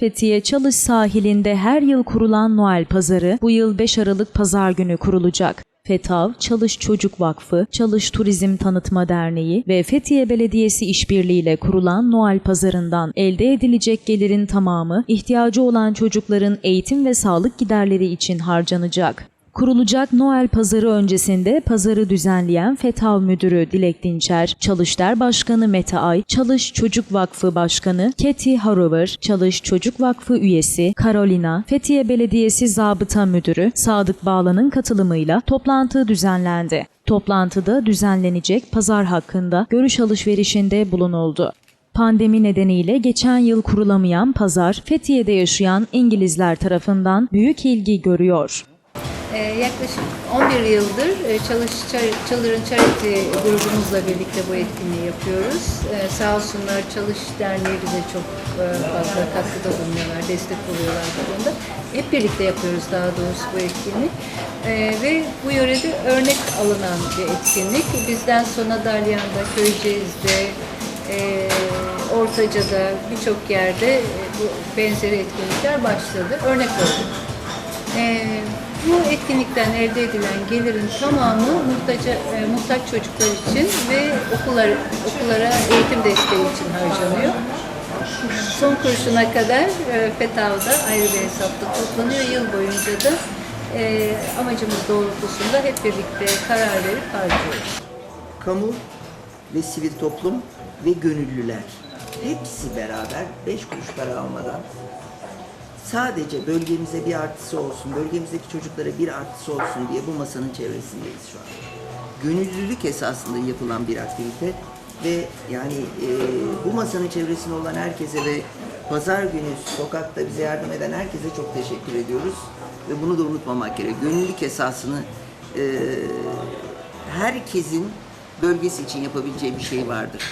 Fethiye Çalış sahilinde her yıl kurulan Noel Pazarı bu yıl 5 Aralık Pazar günü kurulacak. FETAV, Çalış Çocuk Vakfı, Çalış Turizm Tanıtma Derneği ve Fethiye Belediyesi işbirliğiyle kurulan Noel Pazarı'ndan elde edilecek gelirin tamamı ihtiyacı olan çocukların eğitim ve sağlık giderleri için harcanacak. Kurulacak Noel Pazarı öncesinde pazarı düzenleyen FETAV Müdürü Dilek Dinçer, Çalışder Başkanı Mete Ay, Çalış Çocuk Vakfı Başkanı Keti Harover, Çalış Çocuk Vakfı üyesi Carolina, Fethiye Belediyesi Zabıta Müdürü Sadık Bağlan'ın katılımıyla toplantı düzenlendi. Toplantıda düzenlenecek pazar hakkında görüş alışverişinde bulunuldu. Pandemi nedeniyle geçen yıl kurulamayan pazar, Fethiye'de yaşayan İngilizler tarafından büyük ilgi görüyor. Ee, yaklaşık 11 yıldır e, Çalış Çalır'ın Charity grubumuzla birlikte bu etkinliği yapıyoruz. Ee, sağ olsunlar Çalış Derneği bize çok e, fazla katkıda bulunuyorlar, destek oluyorlar bu konuda. Hep birlikte yapıyoruz daha doğrusu bu etkinlik. Ee, ve bu yörede örnek alınan bir etkinlik. Bizden sonra Dalyan'da, Köyceğiz'de, e, Ortaca'da birçok yerde bu benzeri etkinlikler başladı. Örnek oldu. Etkinlikten elde edilen gelirin tamamı muhtaca, e, muhtaç çocuklar için ve okullar, okullara eğitim desteği için harcanıyor. Son kuruşuna kadar e, FETAV'da ayrı bir hesapta toplanıyor. Yıl boyunca da e, amacımız doğrultusunda hep birlikte karar verip harcıyoruz. kamu ve sivil toplum ve gönüllüler hepsi beraber beş kuruş para almadan sadece bölgemize bir artısı olsun, bölgemizdeki çocuklara bir artısı olsun diye bu masanın çevresindeyiz şu an. Gönüllülük esasında yapılan bir aktivite ve yani e, bu masanın çevresinde olan herkese ve pazar günü sokakta bize yardım eden herkese çok teşekkür ediyoruz ve bunu da unutmamak gerek. Gönüllülük esasını e, herkesin bölgesi için yapabileceği bir şey vardır.